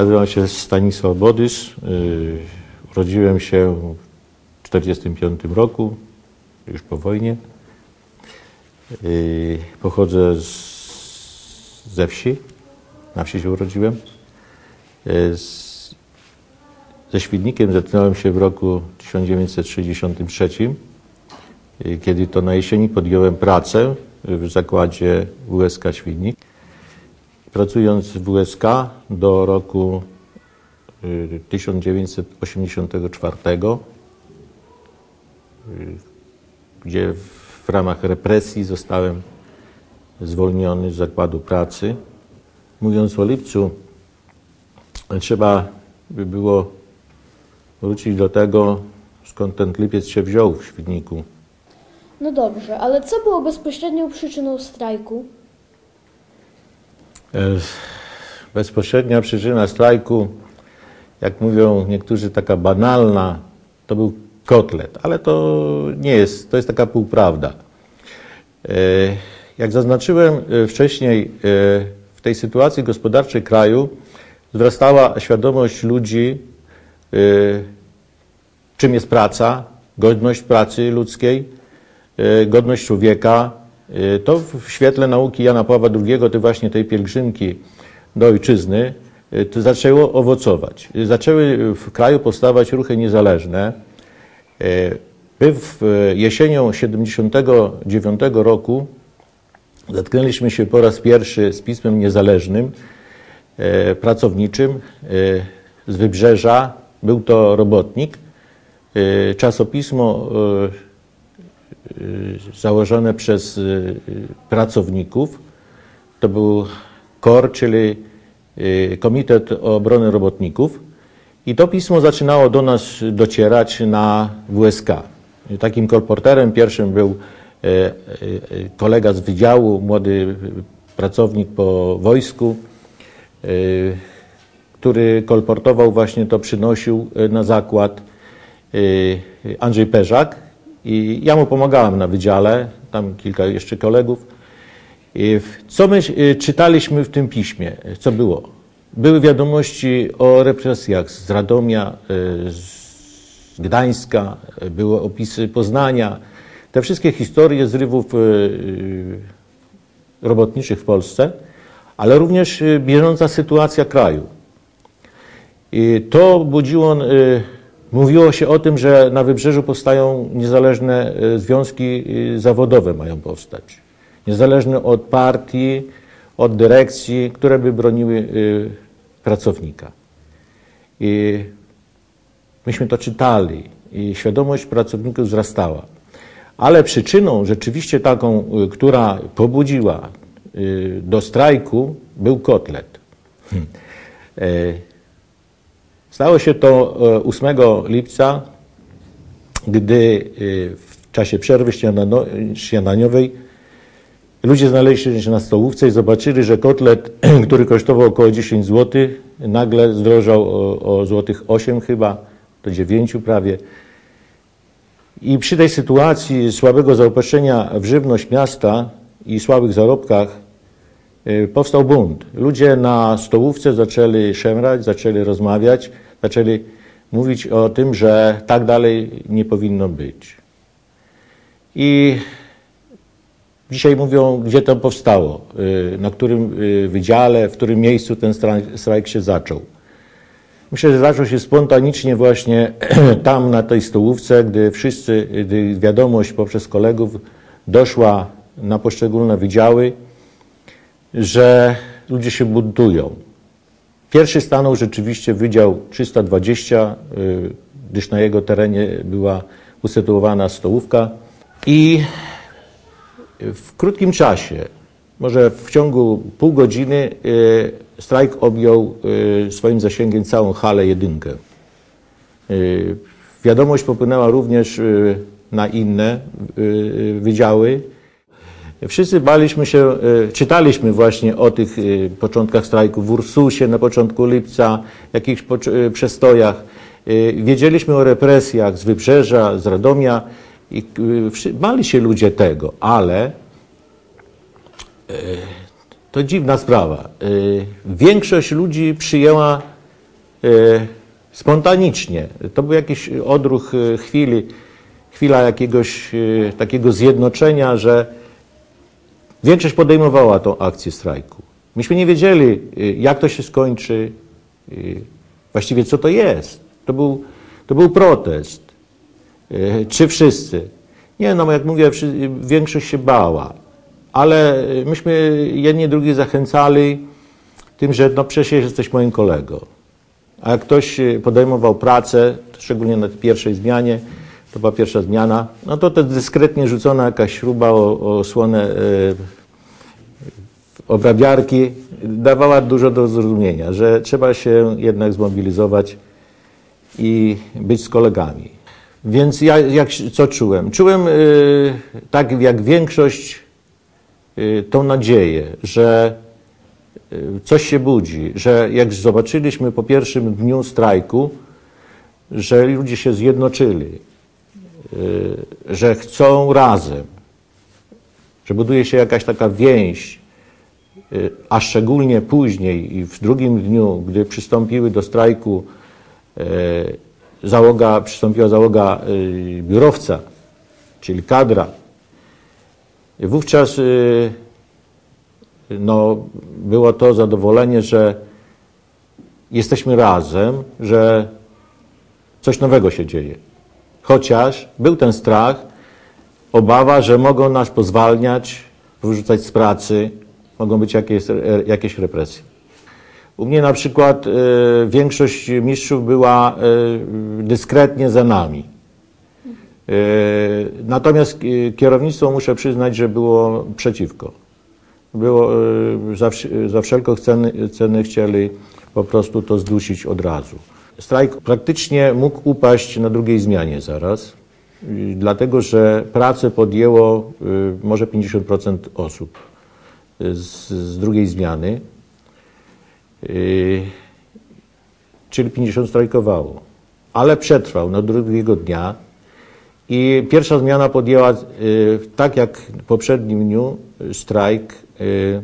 Nazywam się Stanisław Bodysz. Yy, Urodziłem się w 1945 roku, już po wojnie. Yy, Pochodzę z, ze wsi. Na wsi się urodziłem. Yy, z- Ze Świdnikiem zetknąłem się w roku 1963, yy, kiedy to na jesieni podjąłem pracę w zakładzie WSK Świdnik. Pracując w WSK do roku y, 1984, y, gdzie w ramach represji zostałem zwolniony z zakładu pracy. Mówiąc o lipcu, trzeba by było wrócić do tego, skąd ten lipiec się wziął w Świdniku. No dobrze, ale co było bezpośrednią przyczyną strajku? E, Bezpośrednia przyczyna strajku, jak mówią niektórzy, taka banalna, to był kotlet, ale to nie jest, to jest taka półprawda. E, Jak zaznaczyłem e, wcześniej, w tej sytuacji gospodarczej kraju wzrastała świadomość ludzi, czym jest praca, godność pracy ludzkiej, godność człowieka. E, To w świetle nauki Jana Pawła II, tej właśnie tej pielgrzymki do ojczyzny, e, to zaczęło owocować. E, Zaczęły w kraju powstawać ruchy niezależne. W jesienią 79 roku zetknęliśmy się po raz pierwszy z pismem niezależnym, pracowniczym z Wybrzeża. Był to robotnik. Czasopismo założone przez e, pracowników. To był KOR, czyli e, Komitet Obrony Robotników. I to pismo zaczynało do nas docierać na WSK. Takim kolporterem pierwszym był kolega z wydziału, młody pracownik po wojsku, który kolportował właśnie to, przynosił na zakład Andrzej Perzak. I ja mu pomagałem na wydziale, tam kilka jeszcze kolegów. Co my e, czytaliśmy w tym piśmie? Co było? Były wiadomości o represjach z Radomia, e, z Gdańska, e, były opisy Poznania. Te wszystkie historie zrywów robotniczych w Polsce, ale również bieżąca sytuacja kraju. To budziło, y, mówiło się o tym, że na wybrzeżu powstają niezależne y, związki y, zawodowe mają powstać. Niezależne od partii, od dyrekcji, które by broniły y, pracownika. I myśmy to czytali i świadomość pracowników wzrastała. Ale przyczyną rzeczywiście taką, która pobudziła do strajku, był kotlet. Hmm. E, Stało się to e, 8 lipca, gdy e, w czasie przerwy śniadaniowej ludzie znaleźli się na stołówce i zobaczyli, że kotlet, który kosztował około 10 zł, nagle zdrożał o, o złotych 8 chyba, do 9 prawie. I przy tej sytuacji słabego zaopatrzenia w żywność miasta i słabych zarobkach powstał bunt. Ludzie na stołówce zaczęli szemrać, zaczęli rozmawiać, zaczęli mówić o tym, że tak dalej nie powinno być. I dzisiaj mówią, gdzie to powstało, y, na którym y, wydziale, w którym miejscu ten strajk się zaczął. Myślę, że zaczął się spontanicznie właśnie tam na tej stołówce, gdy wszyscy, gdy wiadomość poprzez kolegów doszła na poszczególne wydziały, że ludzie się buntują. Pierwszy stanął rzeczywiście Wydział 320, y, gdyż na jego terenie była usytuowana stołówka i w krótkim czasie, może w ciągu pół godziny, y, strajk objął y, swoim zasięgiem całą halę jedynkę. Wiadomość popłynęła również na inne wydziały. Wszyscy baliśmy się, y, czytaliśmy właśnie o tych y, początkach strajku w Ursusie na początku lipca, jakichś y, przestojach. Wiedzieliśmy o represjach z Wybrzeża, z Radomia i bali się ludzie tego, ale to dziwna sprawa. Większość ludzi przyjęła spontanicznie. To był jakiś odruch e, chwili, chwila jakiegoś e, takiego zjednoczenia, że większość podejmowała tą akcję strajku. Myśmy nie wiedzieli, e, jak to się skończy, właściwie co to jest. To był, to był protest. Czy wszyscy? Nie, no jak mówię, większość się bała, ale myśmy jedni drugi zachęcali tym, że no przecież jesteś moim kolego. A jak ktoś podejmował pracę, szczególnie na pierwszej zmianie, to była pierwsza zmiana, no to to dyskretnie rzucona jakaś śruba o, o słonę e, obrabiarki dawała dużo do zrozumienia, że trzeba się jednak zmobilizować i być z kolegami. Więc ja jak, co czułem? Czułem e, tak jak większość e, tą nadzieję, że coś się budzi, że jak zobaczyliśmy po pierwszym dniu strajku, że ludzie się zjednoczyli, że chcą razem, że buduje się jakaś taka więź, y, a szczególnie później i w drugim dniu, gdy przystąpiły do strajku załoga, przystąpiła załoga biurowca, czyli kadra, wówczas no, było to zadowolenie, że jesteśmy razem, że coś nowego się dzieje. Chociaż był ten strach, obawa, że mogą nas pozwalniać, wyrzucać z pracy, mogą być jakieś, jakieś represje. U mnie na przykład y, większość mistrzów była y, dyskretnie za nami. Y, natomiast kierownictwo muszę przyznać, że było przeciwko było, za, za wszelką cenę, cenę chcieli po prostu to zdusić od razu. Strajk praktycznie mógł upaść na drugiej zmianie zaraz, dlatego że pracę podjęło e, może 50% osób z, z drugiej zmiany, e, czyli 50 strajkowało. Ale przetrwał do drugiego dnia. I pierwsza zmiana podjęła, tak jak w poprzednim dniu, strajk Y,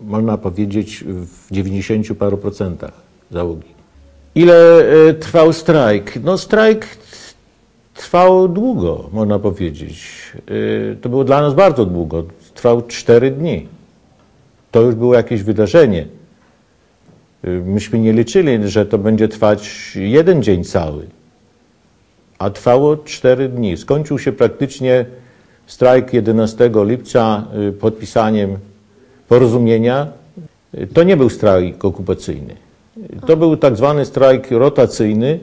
można powiedzieć, w 90 paru procentach załogi. Ile y, trwał strajk? No strajk trwał długo, można powiedzieć. Y, to było dla nas bardzo długo. Trwał 4 dni. To już było jakieś wydarzenie. Myśmy nie liczyli, że to będzie trwać jeden dzień cały, a trwało 4 dni. Skończył się praktycznie strajk 11 lipca podpisaniem porozumienia, to nie był strajk okupacyjny. To był tak zwany strajk rotacyjny.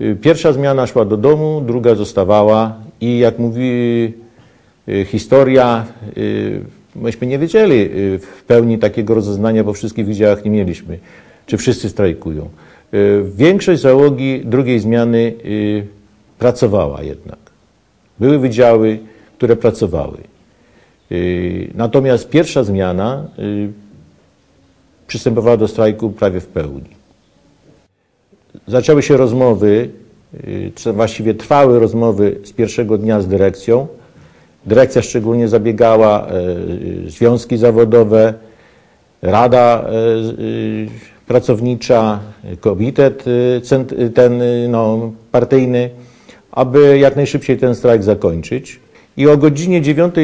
Y, pierwsza zmiana szła do domu, druga zostawała i jak mówi historia, myśmy nie wiedzieli w pełni takiego rozeznania, bo wszystkich wydziałach nie mieliśmy, czy wszyscy strajkują. Większość załogi drugiej zmiany pracowała jednak. Były wydziały, które pracowały. Y, natomiast pierwsza zmiana y, przystępowała do strajku prawie w pełni. Zaczęły się rozmowy, czy właściwie trwały rozmowy z pierwszego dnia z dyrekcją. Dyrekcja szczególnie zabiegała, y, związki zawodowe, rada pracownicza, komitet ten no, partyjny, aby jak najszybciej ten strajk zakończyć. I o godzinie 9 e,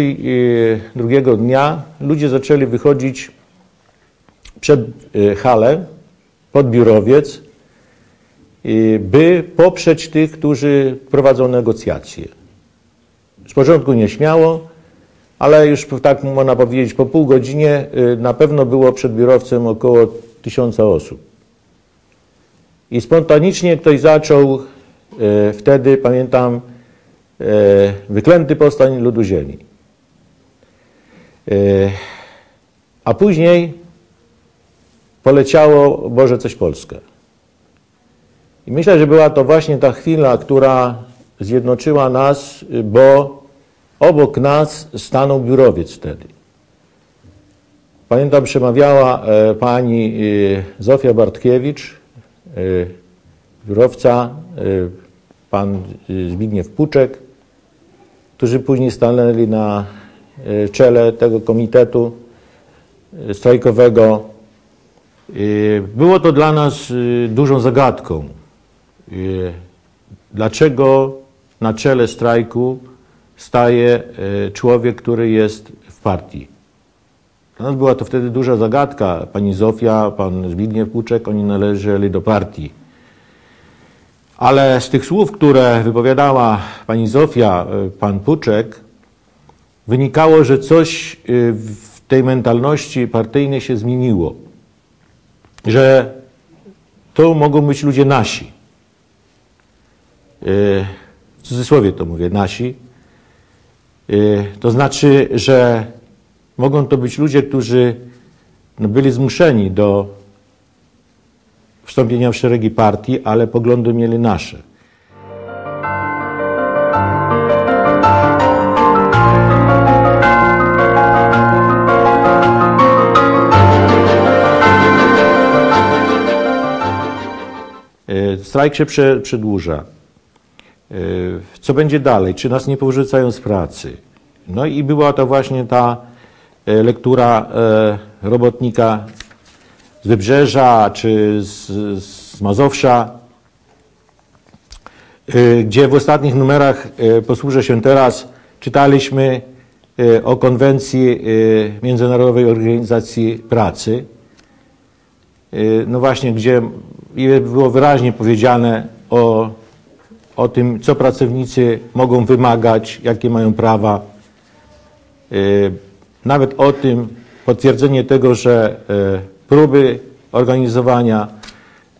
drugiego dnia ludzie zaczęli wychodzić przed e, halę, pod biurowiec, e, by poprzeć tych, którzy prowadzą negocjacje. Z początku nieśmiało, ale już tak można powiedzieć, po pół godzinie na pewno było przed biurowcem około tysiąca osób. I spontanicznie ktoś zaczął wtedy, pamiętam, wyklęty postań ludu ziemi. A później poleciało Boże coś Polskę. I myślę, że była to właśnie ta chwila, która zjednoczyła nas, bo obok nas stanął biurowiec wtedy. Pamiętam, przemawiała e, pani Zofia Bartkiewicz, biurowca, pan Zbigniew Puczek, którzy później stanęli na e, czele tego komitetu e, strajkowego. Y, Było to dla nas y, dużą zagadką. Y, Dlaczego na czele strajku staje człowiek, który jest w partii? Dla nas była to wtedy duża zagadka. Pani Zofia, pan Zbigniew Puczek, oni należeli do partii. Ale z tych słów, które wypowiadała pani Zofia, pan Puczek, wynikało, że coś w tej mentalności partyjnej się zmieniło. Że to mogą być ludzie nasi. Y, W cudzysłowie to mówię, nasi. Y, To znaczy, że mogą to być ludzie, którzy no, byli zmuszeni do wstąpienia w szeregi partii, ale poglądy mieli nasze. Strajk się prze, przedłuża. E, Co będzie dalej? Czy nas nie porzucają z pracy? No i była to właśnie ta e, lektura e, robotnika z Wybrzeża czy z, z Mazowsza, gdzie w ostatnich numerach, posłużę się teraz, czytaliśmy o konwencji Międzynarodowej Organizacji Pracy. No właśnie, gdzie było wyraźnie powiedziane o, o tym, co pracownicy mogą wymagać, jakie mają prawa. Y, Nawet o tym, potwierdzenie tego, że y, próby organizowania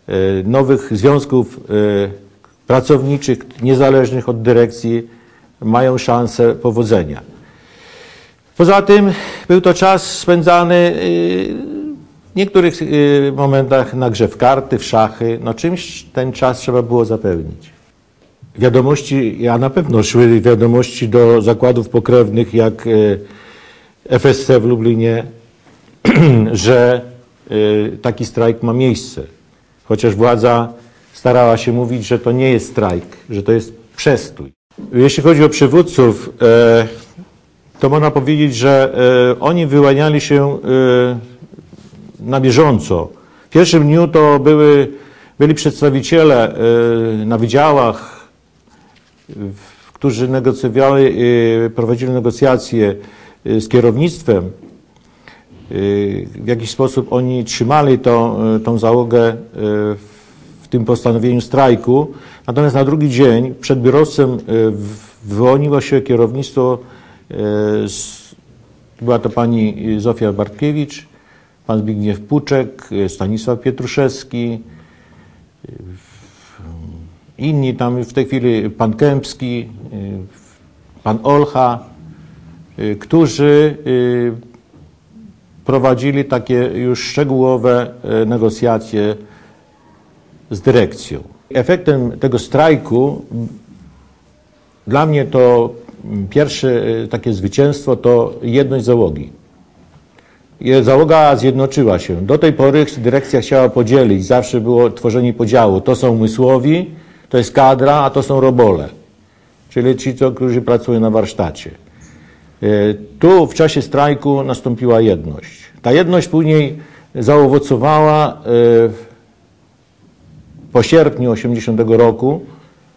y, nowych związków pracowniczych, niezależnych od dyrekcji, mają szansę powodzenia. Poza tym był to czas spędzany niektórych y, momentach na grze w karty, w szachy. No czymś ten czas trzeba było zapewnić. Wiadomości, ja na pewno szły wiadomości do zakładów pokrewnych, jak y, FSC w Lublinie, że y, taki strajk ma miejsce. Chociaż władza starała się mówić, że to nie jest strajk, że to jest przestój. Jeśli chodzi o przywódców, e, to można powiedzieć, że e, oni wyłaniali się e, na bieżąco. W pierwszym dniu to były, byli przedstawiciele e, na wydziałach, którzy negocjowali, e, prowadzili negocjacje e, z kierownictwem. W jakiś sposób oni trzymali e, tą załogę w tym postanowieniu strajku. Natomiast na drugi dzień przed biurowcem wyłoniło się kierownictwo, była to pani Zofia Bartkiewicz, pan Zbigniew Puczek, Stanisław Pietruszewski, inni tam w tej chwili pan Kępski, pan Olcha, którzy e, prowadzili takie już szczegółowe e, negocjacje z dyrekcją. Efektem tego strajku dla mnie to pierwsze e, takie zwycięstwo to jedność załogi. Załoga zjednoczyła się. Do tej pory dyrekcja chciała podzielić, zawsze było tworzenie podziału. To są umysłowi, to jest kadra, a to są robole, czyli ci, którzy pracują na warsztacie. E, Tu w czasie strajku nastąpiła jedność. Ta jedność później zaowocowała e, po sierpniu 80 roku,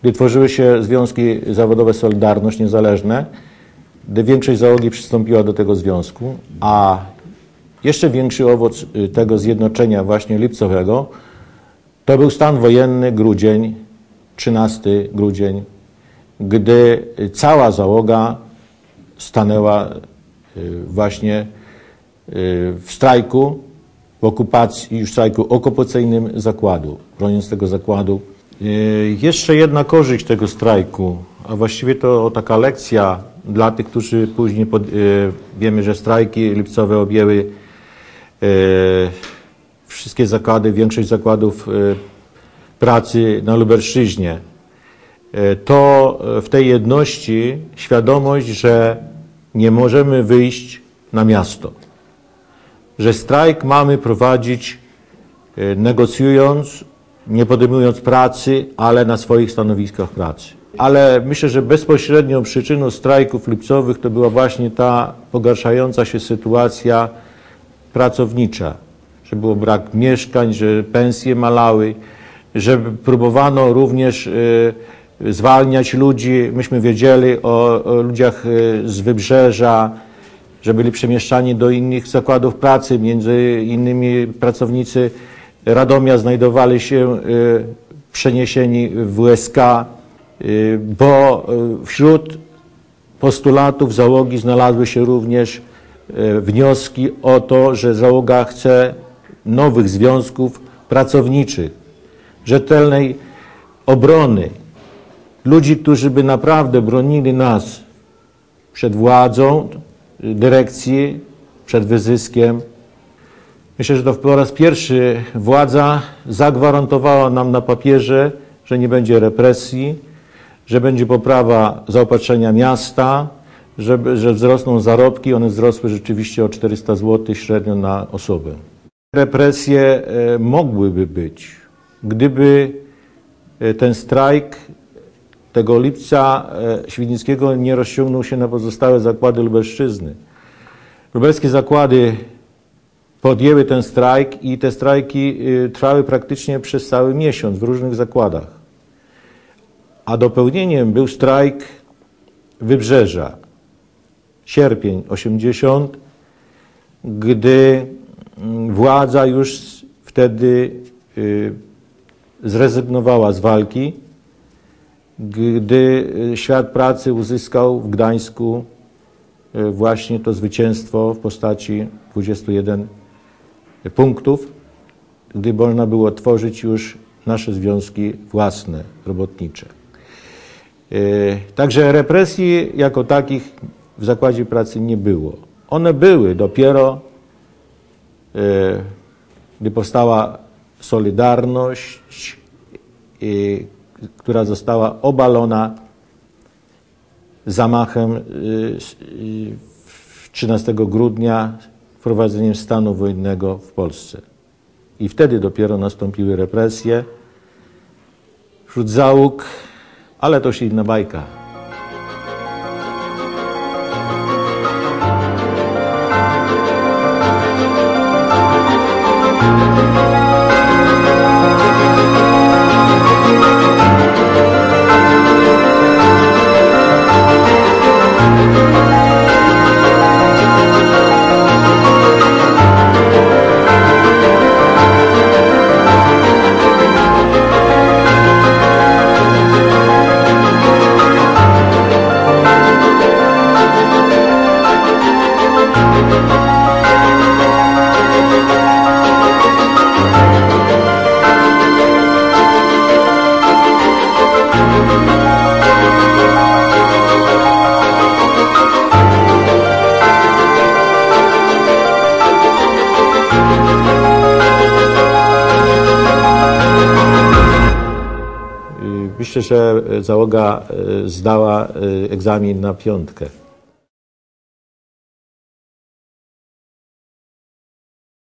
gdy tworzyły się związki zawodowe Solidarność Niezależne, gdy większość załogi przystąpiła do tego związku, a jeszcze większy owoc y, tego zjednoczenia właśnie lipcowego to był stan wojenny, grudzień, 13 grudzień, gdy cała załoga stanęła y, właśnie y, w strajku, w okupacji, już strajku okupacyjnym zakładu, broniąc tego zakładu. Jeszcze jedna korzyść tego strajku, a właściwie to taka lekcja dla tych, którzy później pod, wiemy, że strajki lipcowe objęły wszystkie zakłady, większość zakładów y, pracy na Lubelszczyźnie. Y, To w tej jedności świadomość, że nie możemy wyjść na miasto że strajk mamy prowadzić e, negocjując, nie podejmując pracy, ale na swoich stanowiskach pracy. Ale myślę, że bezpośrednią przyczyną strajków lipcowych to była właśnie ta pogarszająca się sytuacja pracownicza, że było brak mieszkań, że pensje malały, że próbowano również y, zwalniać ludzi. Myśmy wiedzieli o, ludziach y, z wybrzeża, że byli przemieszczani do innych zakładów pracy, między innymi pracownicy Radomia znajdowali się y, przeniesieni w WSK, y, bo wśród postulatów załogi znalazły się również wnioski o to, że załoga chce nowych związków pracowniczych, rzetelnej obrony, ludzi, którzy by naprawdę bronili nas przed władzą, dyrekcji, przed wyzyskiem. Myślę, że to po raz pierwszy władza zagwarantowała nam na papierze, że nie będzie represji, że będzie poprawa zaopatrzenia miasta, że, że wzrosną zarobki. One wzrosły rzeczywiście o 400 zł średnio na osobę. Represje e, mogłyby być, gdyby e, ten strajk tego lipca e, Świdnickiego nie rozciągnął się na pozostałe zakłady Lubelszczyzny. Lubelskie zakłady podjęły ten strajk i te strajki trwały praktycznie przez cały miesiąc w różnych zakładach. A dopełnieniem był strajk Wybrzeża. Sierpień 80, gdy mm, władza już wtedy y, zrezygnowała z walki, gdy y, świat pracy uzyskał w Gdańsku y, właśnie to zwycięstwo w postaci 21 punktów, gdy można było tworzyć już nasze związki własne, robotnicze. Także represji jako takich w zakładzie pracy nie było. One były dopiero, y, gdy powstała Solidarność, y, która została obalona zamachem y, s- y, 13 grudnia wprowadzeniem stanu wojennego w Polsce. I wtedy dopiero nastąpiły represje wśród załóg, ale to już inna bajka. Że załoga y, zdała y, egzamin na piątkę.